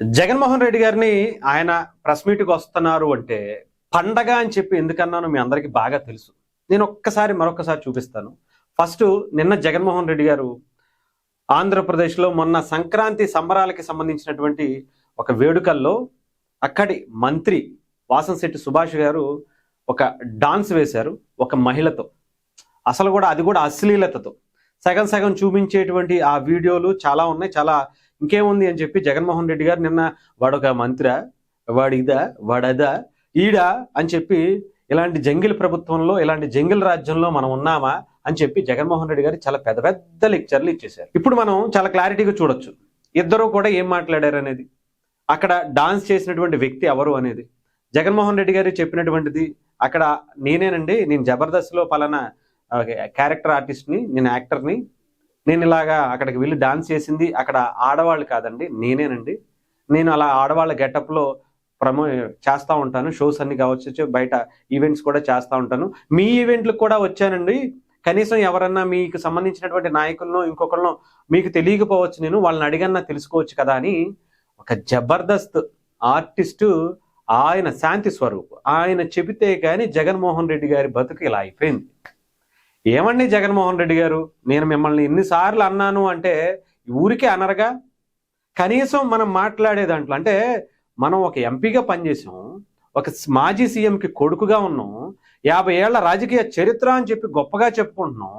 జగన్మోహన్ రెడ్డి గారిని ఆయన ప్రెస్ మీట్కి వస్తున్నారు అంటే పండగ అని చెప్పి ఎందుకన్నానో మీ అందరికీ బాగా తెలుసు. నేను ఒక్కసారి మరొకసారి చూపిస్తాను. ఫస్ట్ నిన్న జగన్మోహన్ రెడ్డి గారు ఆంధ్రప్రదేశ్లో మొన్న సంక్రాంతి సంబరాలకి సంబంధించినటువంటి ఒక వేడుకల్లో అక్కడి మంత్రి వాసంశెట్టి సుభాష్ గారు ఒక డాన్స్ వేశారు ఒక మహిళతో. అసలు కూడా అది కూడా అశ్లీలతతో. సగం సగం చూపించేటువంటి ఆ వీడియోలు చాలా ఉన్నాయి. చాలా ఇంకేముంది అని చెప్పి జగన్మోహన్ రెడ్డి గారు నిన్న వాడొక మంత్రి వాడిదా వాడదా ఈడా అని చెప్పి ఇలాంటి జంగిల్ ప్రభుత్వంలో ఇలాంటి జంగిల్ రాజ్యంలో మనం ఉన్నామా అని చెప్పి జగన్మోహన్ రెడ్డి గారు చాలా పెద్ద పెద్ద లెక్చర్లు ఇచ్చేశారు. ఇప్పుడు మనం చాలా క్లారిటీగా చూడొచ్చు. ఇద్దరు కూడా ఏం మాట్లాడారు అనేది. అక్కడ డాన్స్ చేసినటువంటి వ్యక్తి ఎవరు అనేది. జగన్మోహన్ రెడ్డి గారు చెప్పినటువంటిది అక్కడ నేనేనండి నేను జబర్దస్త్లో పలానా క్యారెక్టర్ ఆర్టిస్ట్ని నేను యాక్టర్ని నేను ఇలాగా అక్కడికి వెళ్ళి డాన్స్ చేసింది అక్కడ ఆడవాళ్ళు కాదండి నేనేనండి. నేను అలా ఆడవాళ్ళ గెటప్లో ప్రమో చేస్తూ ఉంటాను. షోస్ అన్ని కావచ్చు బయట ఈవెంట్స్ కూడా చేస్తూ ఉంటాను. మీ ఈవెంట్లకు కూడా వచ్చానండి. కనీసం ఎవరన్నా మీకు సంబంధించినటువంటి నాయకులను ఇంకొకరినో మీకు తెలియకపోవచ్చు నేను వాళ్ళని అడిగన్నా తెలుసుకోవచ్చు కదా అని ఒక జబర్దస్త్ ఆర్టిస్టు ఆయన శాంతి స్వరూప్. ఆయన చెబితే కానీ జగన్మోహన్ రెడ్డి గారి బతుకు ఇలా అయిపోయింది. ఏమండి జగన్మోహన్ రెడ్డి గారు? నేను మిమ్మల్ని ఎన్నిసార్లు అన్నాను అంటే ఊరికే అనరుగా? కనీసం మనం మాట్లాడే దాంట్లో అంటే మనం ఒక ఎంపీగా పనిచేసాం ఒక మాజీ సీఎంకి కొడుకుగా ఉన్నాం యాభై ఏళ్ళ రాజకీయ చరిత్ర అని చెప్పి గొప్పగా చెప్పుకుంటున్నాం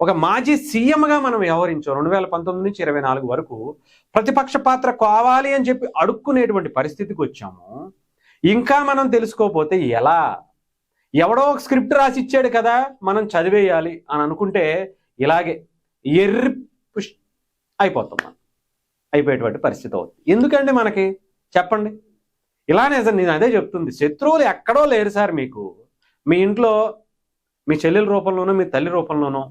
ఒక మాజీ సీఎంగా మనం వ్యవహరించాం రెండు వేల పంతొమ్మిది నుంచి ఇరవై నాలుగు వరకు ప్రతిపక్ష పాత్ర కావాలి అని చెప్పి అడుక్కునేటువంటి పరిస్థితికి వచ్చాము. ఇంకా మనం తెలుసుకోకపోతే ఎలా? ఎవడో ఒక స్క్రిప్ట్ రాసి ఇచ్చాడు కదా మనం చదివేయాలి అని అనుకుంటే ఇలాగే ఎర్రి పుష్ అయిపోతాం మనం. అయిపోయేటువంటి పరిస్థితి అవుతుంది. ఎందుకండి మనకి? చెప్పండి. ఇలానే సార్ నేను అదే చెప్తుంది. శత్రువులు ఎక్కడో లేరు సార్ మీకు. మీ ఇంట్లో మీ చెల్లెల రూపంలోనో మీ తల్లి రూపంలోనో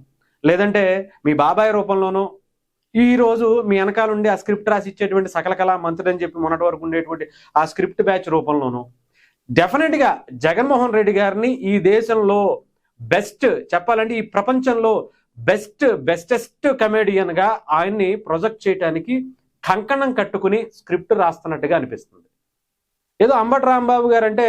లేదంటే మీ బాబాయ్ రూపంలోనో ఈరోజు మీ వెనకాల ఉండి ఆ స్క్రిప్ట్ రాసి ఇచ్చేటువంటి సకల కళా మంత్రుడు అని చెప్పి మొన్నటి వరకు ఉండేటువంటి ఆ స్క్రిప్ట్ బ్యాచ్ రూపంలోనూ డెఫినెట్గా జగన్మోహన్ రెడ్డి గారిని ఈ దేశంలో బెస్ట్ చెప్పాలంటే ఈ ప్రపంచంలో బెస్ట్ బెస్టెస్ట్ కమెడియన్గా ఆయన్ని ప్రొజెక్ట్ చేయడానికి కంకణం కట్టుకుని స్క్రిప్ట్ రాస్తున్నట్టుగా అనిపిస్తుంది. ఏదో అంబటి రాంబాబు గారు అంటే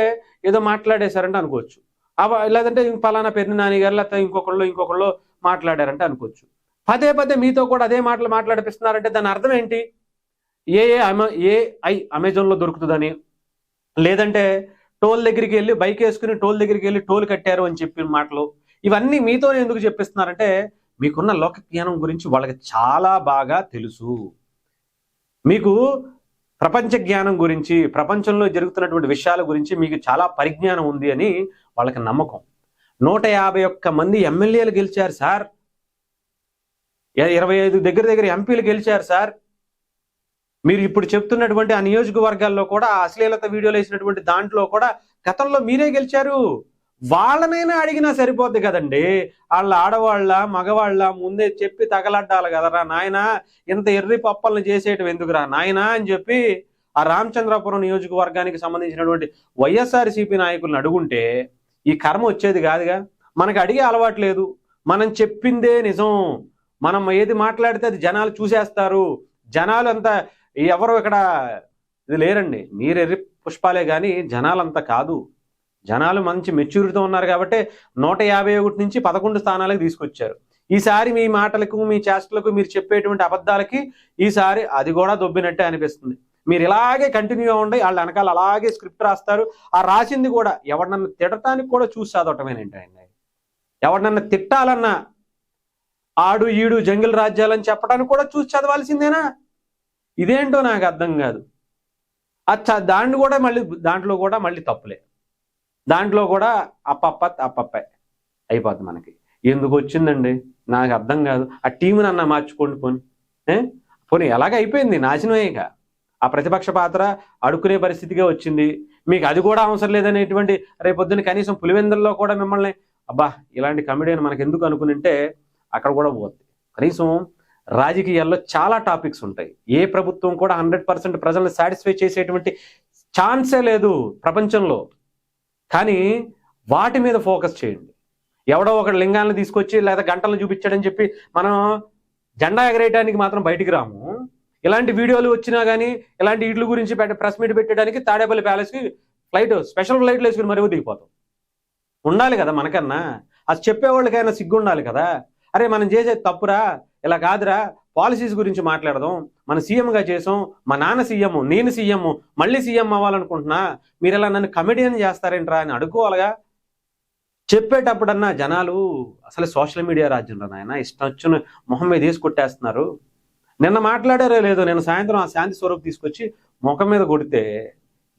ఏదో మాట్లాడేశారంటే అనుకోవచ్చు. అవ లేదంటే ఇంక పలానా పెరిని నాని గారు లేకపోతే ఇంకొకళ్ళు ఇంకొకళ్ళు మాట్లాడారంటే అనుకోవచ్చు. పదే పదే మీతో కూడా అదే మాటలు మాట్లాడిపిస్తున్నారంటే దాని అర్థం ఏంటి? ఏ ఏ అమె ఏ ఐ అమెజాన్లో దొరుకుతుందని లేదంటే టోల్ దగ్గరికి వెళ్ళి బైక్ వేసుకుని టోల్ దగ్గరికి వెళ్ళి టోల్ కట్టారు అని చెప్పిన మాటలు. ఇవన్నీ మీతో ఎందుకు చెప్పిస్తున్నారంటే మీకున్న లోక జ్ఞానం గురించి వాళ్ళకి చాలా బాగా తెలుసు. మీకు ప్రపంచ జ్ఞానం గురించి ప్రపంచంలో జరుగుతున్నటువంటి విషయాల గురించి మీకు చాలా పరిజ్ఞానం ఉంది అని వాళ్ళకి నమ్మకం. నూట యాభై ఒక్క మంది ఎమ్మెల్యేలు గెలిచారు సార్. ఇరవై ఐదు దగ్గర దగ్గర ఎంపీలు గెలిచారు సార్. మీరు ఇప్పుడు చెప్తున్నటువంటి ఆ నియోజకవర్గాల్లో కూడా అశ్లీలత వీడియోలు వేసినటువంటి దాంట్లో కూడా గతంలో మీరే గెలిచారు. వాళ్ళనైనా అడిగినా సరిపోద్ది కదండి. వాళ్ళ ఆడవాళ్ళ మగవాళ్ళ ముందే చెప్పి తగలడ్డాలి కదరా నాయన. ఇంత ఎర్రి పప్పలను చేసేయటం ఎందుకురా నాయనా అని చెప్పి ఆ రామచంద్రాపురం నియోజకవర్గానికి సంబంధించినటువంటి వైఎస్ఆర్సీపీ నాయకులను అడుగుంటే ఈ కర్మ వచ్చేది కాదుగా. మనకు అడిగే అలవాటు లేదు. మనం చెప్పిందే నిజం. మనం ఏది మాట్లాడితే అది జనాలు చూసేస్తారు. జనాలు అంతా ఎవరు ఇక్కడ ఇది లేరండి. మీరు ఎర్రి పుష్పాలే కానీ జనాలంతా కాదు. జనాలు మంచి మెచ్యూరిటీతో ఉన్నారు కాబట్టి నూట యాభై ఒకటి నుంచి పదకొండు స్థానాలకు తీసుకొచ్చారు. ఈసారి మీ మాటలకు మీ చేష్టలకు మీరు చెప్పేటువంటి అబద్ధాలకి ఈసారి అది కూడా దొబ్బినట్టే అనిపిస్తుంది. మీరు ఇలాగే కంటిన్యూ అవ్వండి వాళ్ళ వెనకాల అలాగే స్క్రిప్ట్ రాస్తారు. ఆ రాసింది కూడా ఎవరినన్నా తిడటానికి కూడా చూసి చదవటమేనండి ఆయన? ఎవరినన్నా తిట్టాలన్నా ఆడు ఈడు జంగిల్ రాజ్యాలని చెప్పడానికి కూడా చూసి చదవాల్సిందేనా? ఇదేంటో నాకు అర్థం కాదు. అచ్చా దాన్ని కూడా మళ్ళీ దాంట్లో కూడా మళ్ళీ తప్పులే. దాంట్లో కూడా అప్పప్ప అప్పప్పే అయిపోద్ది మనకి. ఎందుకు వచ్చిందండి? నాకు అర్థం కాదు. ఆ టీంని అన్న మార్చుకోండి పోని. పోనీ ఎలాగ అయిపోయింది? నాశనమేక ఆ ప్రతిపక్ష పాత్ర అడుక్కునే పరిస్థితిగా వచ్చింది. మీకు అది కూడా అవసరం లేదనేటువంటి రేపొద్దున కనీసం పులివెందుల్లో కూడా మిమ్మల్ని అబ్బా ఇలాంటి కమెడియన్ మనకు ఎందుకు అనుకుని అంటే అక్కడ కూడా పోద్ది. కనీసం రాజకీయాల్లో చాలా టాపిక్స్ ఉంటాయి. ఏ ప్రభుత్వం కూడా హండ్రెడ్ పర్సెంట్ ప్రజలను సాటిస్ఫై చేసేటువంటి ఛాన్సే లేదు ప్రపంచంలో. కానీ వాటి మీద ఫోకస్ చేయండి. ఎవడో ఒక లింగాలను తీసుకొచ్చి లేదా గంటలను చూపించాడని చెప్పి మనం జెండా ఎగరేయడానికి మాత్రం బయటికి రాము. ఇలాంటి వీడియోలు వచ్చినా కానీ ఇలాంటి ఇడ్ల గురించి పెట్ట ప్రెస్ మీట్ పెట్టడానికి తాడేపల్లి ప్యాలెస్కి ఫ్లైట్ స్పెషల్ ఫ్లైట్లు వేసుకుని మరీ దిగిపోతాం ఉండాలి కదా మనకన్నా. అది చెప్పేవాళ్ళకైనా సిగ్గు ఉండాలి కదా. అరే మనం చేసేది తప్పురా. ఇలా కాదురా పాలసీస్ గురించి మాట్లాడదాం. మన సీఎంగా చేసాం మా నాన్న సీఎం నేను సీఎం మళ్ళీ సీఎం అవ్వాలనుకుంటున్నా మీరు ఇలా నన్ను కమెడియన్ చేస్తారేంట్రా అని అడుక్కోవాలిగా. చెప్పేటప్పుడన్నా జనాలు అసలు సోషల్ మీడియా రాజ్యం రా నాయన ఇష్టం వచ్చిన మొహం మీద వేసి కొట్టేస్తున్నారు. నిన్న మాట్లాడారో లేదో నేను సాయంత్రం ఆ శాంతి స్వరూప్ తీసుకొచ్చి ముఖం మీద కొడితే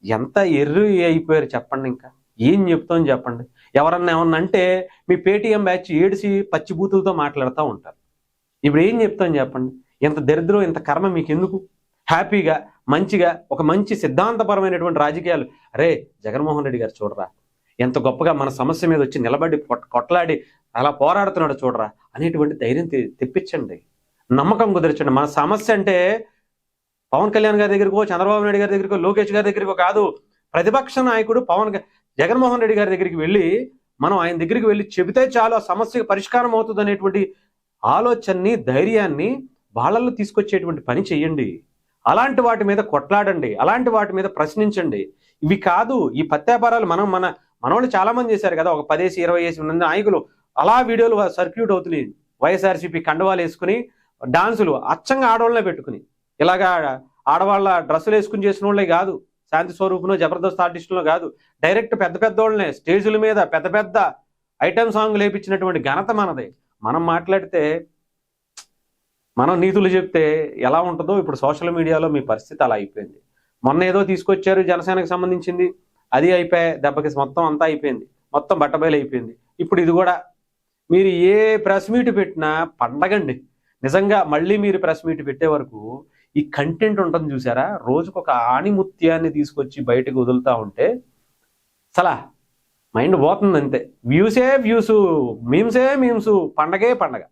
ఎంత ఎర్రి అయిపోయారు చెప్పండి ఇంకా. ఏం చెప్తాం చెప్పండి. ఎవరన్నా ఏమన్నా అంటే మీ పేటీఎం బ్యాచ్ ఏడిసి పచ్చి బూతులతో మాట్లాడుతూ ఉంటారు. ఇప్పుడు ఏం చెప్తాం చెప్పండి? ఇంత దరిద్రం ఇంత కర్మ మీకు ఎందుకు హ్యాపీగా మంచిగా ఒక మంచి సిద్ధాంతపరమైనటువంటి రాజకీయాలు. అరే జగన్మోహన్ రెడ్డి గారు చూడరా? ఎంత గొప్పగా మన సమస్య మీద వచ్చి నిలబడి కొట్లాడి అలా పోరాడుతున్నాడు చూడరా? అనేటువంటి ధైర్యం తెప్పించండి. నమ్మకం కుదిర్చండి. మన సమస్య అంటే పవన్ కళ్యాణ్ గారి దగ్గరికో చంద్రబాబు నాయుడు గారి దగ్గరికో లోకేష్ గారి దగ్గరికో కాదు. ప్రతిపక్ష నాయకుడు పవన్ జగన్మోహన్ రెడ్డి గారి దగ్గరికి వెళ్ళి మనం ఆయన దగ్గరికి వెళ్ళి చెబితే చాలు ఆ సమస్యకు పరిష్కారం అవుతుంది అనేటువంటి ఆలోచనని ధైర్యాన్ని వాళ్ళల్లో తీసుకొచ్చేటువంటి పని చెయ్యండి. అలాంటి వాటి మీద కొట్లాడండి. అలాంటి వాటి మీద ప్రశ్నించండి. ఇవి కాదు ఈ పత్యాపారాలు మనం మన మనవాళ్ళు చాలామంది చేశారు కదా ఒక పదేసి ఇరవై వేసి మంది నాయకులు. అలా వీడియోలు సర్క్యూట్ అవుతున్నాయి. వైఎస్ఆర్సీపీ కండవాలు వేసుకుని డాన్సులు అచ్చంగా ఆడవాళ్ళనే పెట్టుకుని. ఇలాగా ఆడవాళ్ళ డ్రెస్సులు వేసుకుని చేసిన వాళ్ళే కాదు. శాంతి స్వరూపును జబర్దస్త్ ఆర్టిస్టులో కాదు. డైరెక్ట్ పెద్ద పెద్ద వాళ్ళనే స్టేజుల మీద పెద్ద పెద్ద ఐటమ్ సాంగ్ లేపించినటువంటి ఘనత మనదే. మనం మాట్లాడితే మనం నీతులు చెప్తే ఎలా ఉంటుందో ఇప్పుడు సోషల్ మీడియాలో మీ పరిస్థితి అలా అయిపోయింది. మొన్న ఏదో తీసుకొచ్చారు జనసేనకు సంబంధించింది అది అయిపోయి దెబ్బకి మొత్తం అంతా అయిపోయింది. మొత్తం బట్టబయలు అయిపోయింది. ఇప్పుడు ఇది కూడా మీరు ఏ ప్రెస్ మీట్ పెట్టినా పండగండి. నిజంగా మళ్ళీ మీరు ప్రెస్ మీట్ పెట్టే వరకు ఈ కంటెంట్ ఉంటుంది చూసారా? రోజుకు ఒక ఆణిముత్యాన్ని తీసుకొచ్చి బయటకు వదులుతూ ఉంటే అసలా మైండ్ పోతుంది అంతే. వ్యూసే వ్యూసు మీమ్సే మీమ్స్ పండగే పండగ.